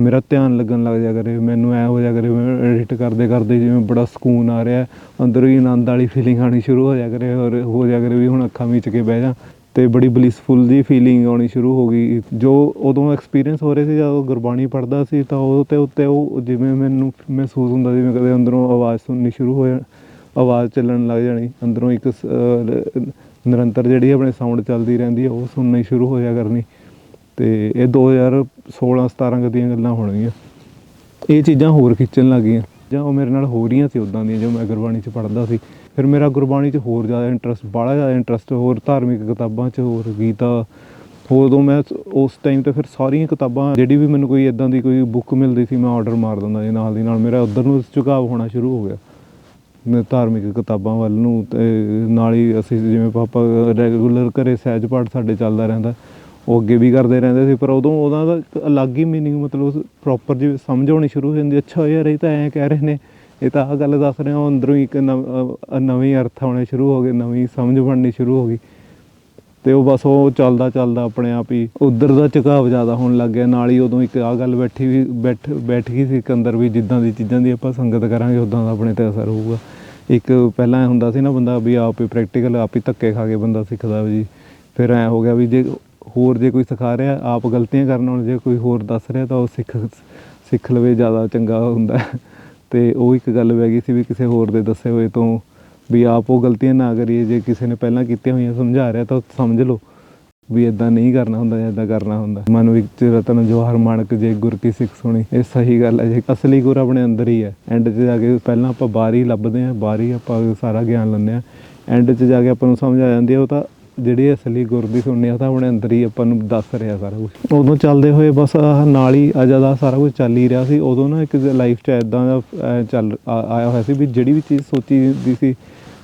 ਮੇਰਾ ਧਿਆਨ ਲੱਗਣ ਲੱਗ ਜਾ ਕਰੇ, ਮੈਨੂੰ ਐਂ ਹੋ ਜਾ ਕਰੇ ਐਡਿਟ ਕਰਦੇ ਕਰਦੇ ਜਿਵੇਂ ਬੜਾ ਸਕੂਨ ਆ ਰਿਹਾ, ਅੰਦਰੋਂ ਹੀ ਆਨੰਦ ਵਾਲੀ ਫੀਲਿੰਗ ਆਉਣੀ ਸ਼ੁਰੂ ਹੋ ਜਾਇਆ ਕਰੇ ਔਰ ਹੋ ਜਾ ਕਰੇ ਵੀ ਹੁਣ ਅੱਖਾਂ ਮੀਚ ਕੇ ਬਹਿ ਜਾ। ਅਤੇ ਬੜੀ ਬਲਿਸਫੁਲ ਜਿਹੀ ਫੀਲਿੰਗ ਆਉਣੀ ਸ਼ੁਰੂ ਹੋ ਗਈ। ਜੋ ਉਦੋਂ ਐਕਸਪੀਰੀਅੰਸ ਹੋ ਰਿਹਾ ਸੀ, ਜਦੋਂ ਗੁਰਬਾਣੀ ਪੜ੍ਹਦਾ ਸੀ, ਤਾਂ ਉਹ ਤੇ ਉੱਤੇ ਉਹ ਜਿਵੇਂ ਮੈਨੂੰ ਮਹਿਸੂਸ ਹੁੰਦਾ ਜਿਵੇਂ ਕਦੇ ਅੰਦਰੋਂ ਆਵਾਜ਼ ਸੁਣਨੀ ਸ਼ੁਰੂ ਹੋ ਜਾ ਆਵਾਜ਼ ਚੱਲਣ ਲੱਗ ਜਾਣੀ, ਅੰਦਰੋਂ ਇੱਕ ਸ- ਨਿਰੰਤਰ ਜਿਹੜੀ ਆਪਣੇ ਸਾਊਂਡ ਚੱਲਦੀ ਰਹਿੰਦੀ ਹੈ ਉਹ ਸੁਣਨੀ ਸ਼ੁਰੂ ਹੋ ਜਾ ਕਰਨੀ। ਤੇ ਇਹ 2016 17 ਦੀਆਂ ਗੱਲਾਂ ਹੋਣਗੀਆਂ। ਇਹ ਚੀਜ਼ਾਂ ਹੋਰ ਖਿੱਚਣ ਲੱਗ ਗਈਆਂ ਜਾਂ ਉਹ ਮੇਰੇ ਨਾਲ ਹੋ ਰਹੀਆਂ ਸੀ ਉਦਾਂ ਦੀਆਂ, ਜੋ ਮੈਂ ਗੁਰਬਾਣੀ 'ਚ ਪੜ੍ਹਦਾ ਸੀ। ਫਿਰ ਮੇਰਾ ਗੁਰਬਾਣੀ 'ਚ ਹੋਰ ਜ਼ਿਆਦਾ ਇੰਟਰਸਟ ਬਾਹਲਾ ਜ਼ਿਆਦਾ ਇੰਟਰਸਟ ਹੋਰ ਧਾਰਮਿਕ ਕਿਤਾਬਾਂ 'ਚ, ਹੋਰ ਗੀਤਾ। ਹੋਰ ਉਦੋਂ ਮੈਂ ਉਸ ਟਾਈਮ ਤੇ ਫਿਰ ਸਾਰੀਆਂ ਕਿਤਾਬਾਂ, ਜਿਹੜੀ ਵੀ ਮੈਨੂੰ ਕੋਈ ਇਦਾਂ ਦੀ ਕੋਈ ਬੁੱਕ ਮਿਲਦੀ ਸੀ, ਮੈਂ ਆਰਡਰ ਮਾਰ ਦਿੰਦਾ ਜੀ ਨਾਲ ਦੀ ਨਾਲ। ਮੇਰਾ ਉਧਰ ਨੂੰ ਝੁਕਾਅ ਹੋਣਾ ਸ਼ੁਰੂ ਹੋ ਗਿਆ। ਮੈਂ ਧਾਰਮਿਕ ਕਿਤਾਬਾਂ ਵੱਲ ਨੂੰ ਤੇ ਨਾਲ ਹੀ ਅਸੀਂ ਜਿਵੇਂ ਪਾਪਾ ਰੈਗੂਲਰ ਘਰੇ ਸਹਿਜ ਪਾਠ ਸਾਡੇ ਚੱਲਦਾ ਰਹਿੰਦਾ। ਉਹ ਅੱਗੇ ਵੀ ਕਰਦੇ ਰਹਿੰਦੇ ਸੀ, ਪਰ ਉਦੋਂ ਉਹਦਾ ਦਾ ਇੱਕ ਅਲੱਗ ਹੀ ਮੀਨਿੰਗ ਮਤਲਬ ਪ੍ਰੋਪਰ ਜਿਵੇਂ ਸਮਝ ਆਉਣੀ ਸ਼ੁਰੂ ਹੋ ਜਾਂਦੀ, ਅੱਛਾ ਯਾਰ ਇਹ ਤਾਂ ਐਂ ਕਹਿ ਰਹੇ ਨੇ, ਇਹ ਤਾਂ ਆਹ ਗੱਲ ਦੱਸ ਰਹੇ ਹੋ ਉਹ ਅੰਦਰੋਂ ਹੀ ਇੱਕ ਨਵ- ਨਵੇਂ ਅਰਥ ਆਉਣੇ ਸ਼ੁਰੂ ਹੋ ਗਏ, ਨਵੀਂ ਸਮਝ ਬਣਨੀ ਸ਼ੁਰੂ ਹੋ ਗਈ। ਤੇ ਉਹ ਬਸ ਉਹ ਚੱਲਦਾ ਚੱਲਦਾ ਆਪਣੇ ਆਪ ਹੀ ਉਧਰ ਦਾ ਝੁਕਾਵ ਜ਼ਿਆਦਾ ਹੋਣ ਲੱਗ ਗਿਆ, ਨਾਲ ਹੀ ਉਦੋਂ ਇੱਕ ਆ ਗੱਲ ਬੈਠੀ ਵੀ, ਬੈਠ ਬੈਠ ਗਈ ਸੀ ਇੱਕ ਅੰਦਰ ਵੀ, ਜਿੱਦਾਂ ਦੀ ਚੀਜ਼ਾਂ ਦੀ ਆਪਾਂ ਸੰਗਤ ਕਰਾਂਗੇ, ਉਦਾਂ ਦਾ ਆਪਣੇ ਤੇ ਅਸਰ ਹੋਊਗਾ। ਇੱਕ ਪਹਿਲਾਂ ਐਂ ਹੁੰਦਾ ਸੀ ਨਾ ਬੰਦਾ ਵੀ ਆਪ ਹੀ ਪ੍ਰੈਕਟੀਕਲ ਆਪ ਹੀ ਧੱਕੇ ਖਾ ਕੇ ਬੰਦਾ ਸਿੱਖਦਾ ਵੀ ਜੀ, ਫਿਰ ਐ ਹੋ ਗਿਆ ਵੀ ਜੇ ਹੋਰ ਜੇ ਕੋਈ ਸਿਖਾ ਰਿਹਾ, ਆਪ ਗਲਤੀਆਂ ਕਰਨ ਨਾਲ ਜੇ ਕੋਈ ਹੋਰ ਦੱਸ ਰਿਹਾ, ਤਾਂ ਉਹ ਸਿੱਖ ਸਿੱਖ ਲਵੇ, ਜ਼ਿਆਦਾ ਚੰਗਾ ਹੁੰਦਾ ਹੈ। ਤੇ ਉਹ ਇੱਕ ਗੱਲ ਪੈ ਗਈ ਸੀ ਵੀ ਕਿਸੇ ਹੋਰ ਦੇ ਦੱਸੇ ਹੋਏ ਤੋਂ ਵੀ ਆਪ ਉਹ ਗਲਤੀਆਂ ਨਾ ਕਰੀਏ, ਜੇ ਕਿਸੇ ਨੇ ਪਹਿਲਾਂ ਕੀਤੀਆਂ ਹੋਈਆਂ, ਸਮਝਾ ਰਿਹਾ, ਤਾਂ ਸਮਝ ਲਓ ਵੀ ਇਦਾਂ ਨਹੀਂ ਕਰਨਾ ਹੁੰਦਾ ਜਾਂ ਇਦਾਂ ਕਰਨਾ ਹੁੰਦਾ ਮਨ ਵਿੱਚ ਰਤਨ, ਜਵਾਹਰ ਮਾਨਕ ਜੇ ਗੁਰ ਕੀ ਸਿੱਖ ਸੁਣੀ, ਇਹ ਸਹੀ ਗੱਲ ਹੈ ਜੇ ਅਸਲੀ ਗੁਰ ਆਪਣੇ ਅੰਦਰ ਹੀ ਹੈ ਐਂਡ 'ਚ ਜਾ ਕੇ ਪਹਿਲਾਂ ਆਪਾਂ ਬਾਹਰ ਹੀ ਲੱਭਦੇ ਹਾਂ ਬਾਹਰ ਹੀ ਆਪਾਂ ਸਾਰਾ ਗਿਆਨ ਲੈਂਦੇ ਹਾਂ ਐਂਡ 'ਚ ਜਾ ਕੇ ਆਪਾਂ ਨੂੰ ਸਮਝ ਆ ਜਾਂਦੀ ਹੈ, ਉਹ ਤਾਂ ਜਿਹੜੀ ਅਸਲੀ ਗੁਰ ਦੀ ਸੁਣਨੀ ਤਾਂ ਆਪਣੇ ਅੰਦਰ ਹੀ ਆਪਾਂ ਨੂੰ ਦੱਸ ਰਿਹਾ ਸਾਰਾ ਕੁਝ ਉਦੋਂ ਚੱਲਦੇ ਹੋਏ ਬਸ ਆਹ ਨਾਲ ਹੀ ਆ ਸਾਰਾ ਕੁਝ ਚੱਲ ਹੀ ਰਿਹਾ ਸੀ। ਉਦੋਂ ਨਾ ਇੱਕ ਲਾਈਫ 'ਚ ਇਦਾਂ ਦਾ ਅਹ, ਚੱਲ ਆ- ਆਇਆ ਹੋਇਆ ਸੀ ਵੀ ਜਿਹੜੀ ਵੀ ਚੀਜ਼ ਸੋਚੀ ਦੀ ਸੀ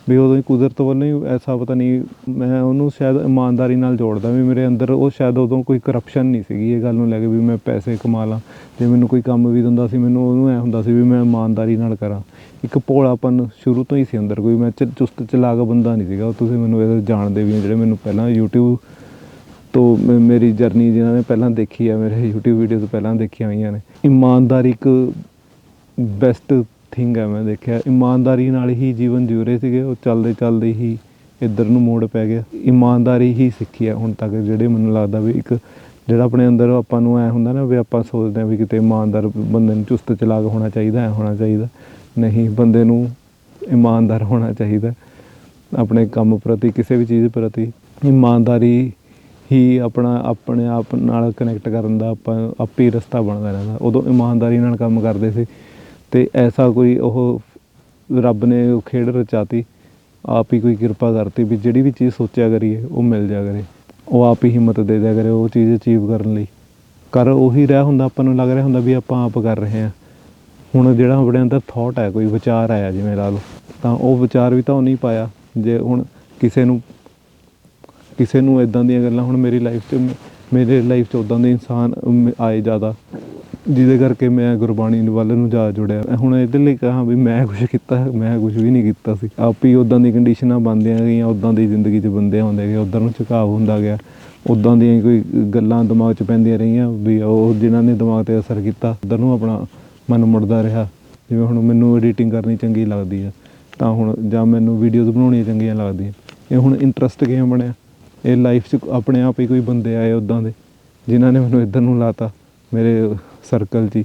ਵੀ ਉਦੋਂ ਹੀ ਕੁਦਰਤ ਵੱਲੋਂ ਹੀ ਐਸਾ ਪਤਾ ਨਹੀਂ, ਮੈਂ ਉਹਨੂੰ ਸ਼ਾਇਦ ਇਮਾਨਦਾਰੀ ਨਾਲ ਜੋੜਦਾ ਵੀ ਮੇਰੇ ਅੰਦਰ ਉਹ ਸ਼ਾਇਦ ਉਦੋਂ ਕੋਈ ਕਰਪਸ਼ਨ ਨਹੀਂ ਸੀਗੀ ਇਹ ਗੱਲ ਨੂੰ ਲੈ ਕੇ ਵੀ ਮੈਂ ਪੈਸੇ ਕਮਾ ਲਾਂ ਅਤੇ ਮੈਨੂੰ ਕੋਈ ਕੰਮ ਵੀ ਦਿੰਦਾ ਸੀ, ਮੈਨੂੰ ਉਹਨੂੰ ਐਂ ਹੁੰਦਾ ਸੀ ਵੀ ਮੈਂ ਇਮਾਨਦਾਰੀ ਨਾਲ ਕਰਾਂ। ਇੱਕ ਭੋਲਾਪਨ ਸ਼ੁਰੂ ਤੋਂ ਹੀ ਸੀ ਅੰਦਰ ਕੋਈ, ਮੈਂ ਚ- ਚੁਸਤ ਚਲਾਕ ਬੰਦਾ ਨਹੀਂ ਸੀਗਾ। ਉਹ ਤੁਸੀਂ ਮੈਨੂੰ ਇਹ ਜਾਣਦੇ ਵੀ ਜਿਹੜੇ ਮੈਨੂੰ ਪਹਿਲਾਂ YouTube ਤੋਂ ਮ- ਮੇਰੀ ਜਰਨੀ ਜਿਨ੍ਹਾਂ ਨੇ ਪਹਿਲਾਂ ਦੇਖੀ ਆ, ਮੇਰੇ YouTube ਵੀਡੀਓਜ਼ ਪਹਿਲਾਂ ਦੇਖੀਆਂ ਹੋਈਆਂ ਨੇ। ਇਮਾਨਦਾਰੀ ਇੱਕ ਬੈਸਟ ਥਿੰਗ ਹੈ ਮੈਂ ਦੇਖਿਆ। ਇਮਾਨਦਾਰੀ ਨਾਲ ਹੀ ਜੀਵਨ ਜਿਉ ਰਹੇ ਸੀਗੇ, ਉਹ ਚੱਲਦੇ ਚੱਲਦੇ ਹੀ ਇੱਧਰ ਨੂੰ ਮੋੜ ਪੈ ਗਿਆ ਇਮਾਨਦਾਰੀ ਹੀ ਸਿੱਖੀ ਹੈ ਹੁਣ ਤੱਕ, ਜਿਹੜੇ ਮੈਨੂੰ ਲੱਗਦਾ ਵੀ ਇੱਕ ਜਿਹੜਾ ਆਪਣੇ ਅੰਦਰ ਆਪਾਂ ਨੂੰ ਐ ਹੁੰਦਾ ਨਾ ਵੀ ਆਪਾਂ ਸੋਚਦੇ ਹਾਂ ਵੀ ਕਿਤੇ ਇਮਾਨਦਾਰ ਬੰਦੇ ਨੂੰ ਚੁਸਤ ਚਲਾਕ ਹੋਣਾ ਚਾਹੀਦਾ, ਐ ਹੋਣਾ ਚਾਹੀਦਾ। ਨਹੀਂ, ਬੰਦੇ ਨੂੰ ਇਮਾਨਦਾਰ ਹੋਣਾ ਚਾਹੀਦਾ। ਆਪਣੇ ਕੰਮ ਪ੍ਰਤੀ, ਕਿਸੇ ਵੀ ਚੀਜ਼ ਪ੍ਰਤੀ ਇਮਾਨਦਾਰੀ ਹੀ ਆਪਣਾ, ਆਪਣੇ ਆਪ ਨਾਲ ਕਨੈਕਟ ਕਰਨ ਦਾ ਆਪਾਂ, ਆਪੇ ਹੀ ਰਸਤਾ ਬਣਦਾ ਰਹਿੰਦਾ। ਉਦੋਂ ਇਮਾਨਦਾਰੀ ਨਾਲ ਕੰਮ ਕਰਦੇ ਸੀ। ਤੇ ਐਸਾ ਕੋਈ ਉਹ ਰੱਬ ਨੇ ਉਹ ਖੇਡ ਰਚਾਤੀ, ਆਪ ਹੀ ਕੋਈ ਕਿਰਪਾ ਕਰਤੀ ਵੀ ਜਿਹੜੀ ਵੀ ਚੀਜ਼ ਸੋਚਿਆ ਕਰੀਏ, ਉਹ ਮਿਲ ਜਾ ਕਰੇ। ਉਹ ਆਪ ਹੀ ਹਿੰਮਤ ਦੇ ਦਿਆ ਕਰੇ ਉਹ ਚੀਜ਼ ਅਚੀਵ ਕਰਨ ਲਈ। ਕਰ ਉਹੀ ਰਿਹਾ ਹੁੰਦਾ, ਆਪਾਂ ਨੂੰ ਲੱਗ ਰਿਹਾ ਹੁੰਦਾ ਵੀ ਆਪਾਂ ਆਪ ਕਰ ਰਹੇ ਹਾਂ। ਹੁਣ ਜਿਹੜਾ ਆਪਣੇ ਅੰਦਰ ਥਾਟ ਹੈ, ਕੋਈ ਵਿਚਾਰ ਆਇਆ ਜਿਵੇਂ ਲਾ ਲਓ, ਤਾਂ ਉਹ ਵਿਚਾਰ ਵੀ ਤਾਂ ਉਹ ਨਹੀਂ ਪਾਇਆ। ਜੇ ਹੁਣ ਕਿਸੇ ਨੂੰ ਕਿਸੇ ਨੂੰ ਇਦਾਂ ਦੀਆਂ ਗੱਲਾਂ ਹੁਣ ਮੇਰੀ ਲਾਈਫ 'ਚ, ਮੇਰੇ ਲਾਈਫ 'ਚ ਉਦਾਂ ਦੇ ਇਨਸਾਨ ਆਏ ਜ਼ਿਆਦਾ। ਜਿਹਦੇ ਕਰਕੇ ਮੈਂ ਗੁਰਬਾਣੀ ਵੱਲ ਨੂੰ ਜਾ ਜੁੜਿਆ। ਮੈਂ ਹੁਣ ਇਹਦੇ ਲਈ ਕਹਾਂ ਵੀ ਮੈਂ ਕੁਝ ਕੀਤਾ, ਮੈਂ ਕੁਝ ਵੀ ਨਹੀਂ ਕੀਤਾ ਸੀ। ਆਪ ਹੀ ਉਦਾਂ ਦੀ ਕੰਡੀਸ਼ਨਾਂ ਬਣਦੀਆਂ ਗਈਆਂ ਉਦਾਂ ਦੀ ਜ਼ਿੰਦਗੀ 'ਚ ਬੰਦੇ ਆਉਂਦੇ ਗਏ ਉਧਰ ਨੂੰ ਝੁਕਾਅ ਹੁੰਦਾ ਗਿਆ। ਉਦਾਂ ਦੀਆਂ ਕੋਈ ਗੱਲਾਂ ਦਿਮਾਗ 'ਚ ਪੈਂਦੀਆਂ ਰਹੀਆਂ ਵੀ ਉਹ ਜਿਨ੍ਹਾਂ ਨੇ ਦਿਮਾਗ ਤੇ ਅਸਰ ਕੀਤਾ ਉਧਰ ਨੂੰ ਆਪਣਾ ਮਨ ਮੁੜਦਾ ਰਿਹਾ। ਜਿਵੇਂ ਹੁਣ ਮੈਨੂੰ ਐਡੀਟਿੰਗ ਕਰਨੀ ਚੰਗੀ ਲੱਗਦੀ ਆ, ਤਾਂ ਹੁਣ ਜਾਂ ਮੈਨੂੰ ਵੀਡੀਓਜ਼ ਬਣਾਉਣੀਆਂ ਚੰਗੀਆਂ ਲੱਗਦੀਆਂ। ਇਹ ਹੁਣ ਇੰਟਰਸਟ ਕਿਵੇਂ ਬਣਿਆ? ਇਹ ਲਾਈਫ 'ਚ ਆਪਣੇ ਆਪ ਹੀ ਕੋਈ ਬੰਦੇ ਆਏ ਉਦਾਂ ਦੇ, ਜਿਨ੍ਹਾਂ ਨੇ ਮੈਨੂੰ ਇੱਧਰ ਨੂੰ ਲਾਤਾ। ਮੇਰੇ ਸਰਕਲ ਜੀ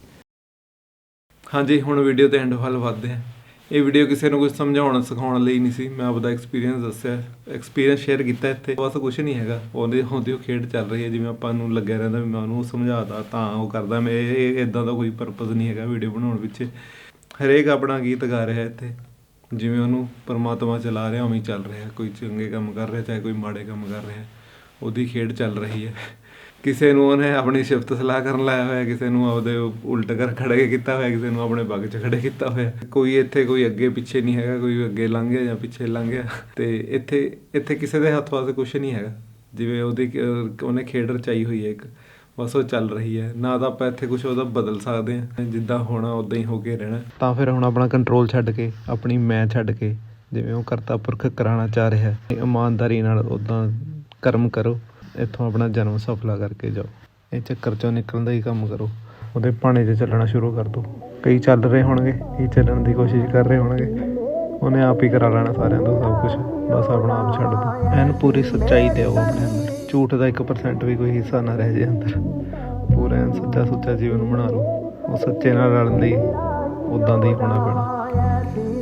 ਹਾਂਜੀ, ਹੁਣ ਵੀਡੀਓ ਤੇ ਐਂਡ ਵੱਲ ਵੱਧਦੇ ਆ ਇਹ ਵੀਡੀਓ ਕਿਸੇ ਨੂੰ ਕੁਝ ਸਮਝਾਉਣ, ਸਿਖਾਉਣ ਲਈ ਨਹੀਂ ਸੀ। ਮੈਂ ਆਪਦਾ ਐਕਸਪੀਰੀਅੰਸ ਦੱਸਿਆ। ਐਕਸਪੀਰੀਅੰਸ ਸ਼ੇਅਰ ਕੀਤਾ ਇੱਥੇ। ਬਸ ਕੁਝ ਨਹੀਂ ਹੈਗਾ। ਉਹਦੇ ਹੁੰਦੀ ਉਹ ਖੇਡ ਚੱਲ ਰਹੀ ਹੈ। ਜਿਵੇਂ ਆਪਾਂ ਨੂੰ ਲੱਗਿਆ ਰਹਿੰਦਾ ਵੀ ਮੈਂ ਉਹਨੂੰ ਸਮਝਾਦਾ ਤਾਂ ਉਹ ਕਰਦਾ। ਮੈਂ ਇਹ ਇਦਾਂ ਦਾ ਕੋਈ ਪਰਪਸ ਨਹੀਂ ਹੈਗਾ ਵੀਡੀਓ ਬਣਾਉਣ ਵਿੱਚ। ਹਰੇਕ ਆਪਣਾ ਗੀਤ ਗਾ ਰਿਹਾ ਇੱਥੇ। ਜਿਵੇਂ ਉਹਨੂੰ ਪਰਮਾਤਮਾ ਚਲਾ ਰਿਹਾ, ਉਵੇਂ ਚੱਲ ਰਿਹਾ। ਕੋਈ ਚੰਗੇ ਕੰਮ ਕਰ ਰਿਹਾ, ਚਾਹੇ ਕੋਈ ਮਾੜੇ ਕੰਮ ਕਰ ਰਿਹਾ। ਉਹਦੀ ਖੇਡ ਚੱਲ ਰਹੀ ਹੈ। ਕਿਸੇ ਨੂੰ ਉਹਨੇ ਆਪਣੀ ਸ਼ਿਫਤ ਸਲਾਹ ਕਰਨ ਲਾਇਆ ਹੋਇਆ, ਕਿਸੇ ਨੂੰ ਆਪਦੇ ਉਲਟ ਕਰ ਖੜੇ ਕੀਤਾ ਹੋਇਆ, ਕਿਸੇ ਨੂੰ ਆਪਣੇ ਬੱਗ 'ਚ ਖੜੇ ਕੀਤਾ ਹੋਇਆ। ਕੋਈ ਇੱਥੇ ਕੋਈ ਅੱਗੇ ਪਿੱਛੇ ਨਹੀਂ ਹੈਗਾ, ਕੋਈ ਅੱਗੇ ਲੰਘ ਗਿਆ ਜਾਂ ਪਿੱਛੇ ਲੰਘ ਗਿਆ। ਤੇ ਇੱਥੇ ਇੱਥੇ ਕਿਸੇ ਦੇ ਹੱਥ ਵਾਸਤੇ ਕੁਝ ਨਹੀਂ ਹੈਗਾ। ਜਿਵੇਂ ਉਹਦੀ ਉਹਨੇ ਖੇਡ ਰਚਾਈ ਹੋਈ ਹੈ ਇੱਕ, ਬਸ ਉਹ ਚੱਲ ਰਹੀ ਹੈ। ਨਾ ਤਾਂ ਆਪਾਂ ਇੱਥੇ ਕੁਝ ਉਹਦਾ ਬਦਲ ਸਕਦੇ ਹਾਂ, ਜਿੱਦਾਂ ਹੋਣਾ ਉਦਾਂ ਹੀ ਹੋ ਕੇ ਰਹਿਣਾ। ਤਾਂ ਫਿਰ ਹੁਣ ਆਪਣਾ ਕੰਟਰੋਲ ਛੱਡ ਕੇ, ਆਪਣੀ ਮੈਂ ਛੱਡ ਕੇ, ਜਿਵੇਂ ਉਹ ਕਰਤਾ ਪੁਰਖ ਕਰਾਉਣਾ ਚਾਹ ਰਿਹਾ, ਇਮਾਨਦਾਰੀ ਨਾਲ ਉਦਾਂ ਕਰਮ ਕਰੋ। ਇੱਥੋਂ ਆਪਣਾ ਜਨਮ ਸਫਲਾ ਕਰਕੇ ਜਾਓ। ਇਹ ਚੱਕਰ ਚੋਂ ਨਿਕਲਣ ਦਾ ਹੀ ਕੰਮ ਕਰੋ। ਉਹਦੇ ਭਾਣੇ 'ਚ ਚੱਲਣਾ ਸ਼ੁਰੂ ਕਰ ਦਿਓ ਕਈ ਚੱਲ ਰਹੇ ਹੋਣਗੇ, ਕਈ ਚੱਲਣ ਦੀ ਕੋਸ਼ਿਸ਼ ਕਰ ਰਹੇ ਹੋਣਗੇ। ਉਹਨੇ ਆਪ ਹੀ ਕਰਾ ਲੈਣਾ ਸਾਰਿਆਂ ਤੋਂ ਸਭ ਕੁਝ ਬਸ ਆਪਣਾ ਆਪ ਛੱਡ ਦਿਓ ਐਨ ਪੂਰੀ ਸੱਚਾਈ ਤੇ ਆਓ ਆਪਣੇ ਅੰਦਰ। ਝੂਠ ਦਾ 1% ਵੀ ਕੋਈ ਹਿੱਸਾ ਨਾ ਰਹਿ ਜੇ ਅੰਦਰ। ਪੂਰਾ ਐਨ ਸੱਚਾ ਸੁੱਚਾ ਜੀਵਨ ਬਣਾ ਲਓ। ਉਹ ਸੱਚੇ ਨਾਲ ਰਲਣ ਲਈ ਉਦਾਂ ਦਾ ਹੀ ਹੋਣਾ ਪੈਣਾ।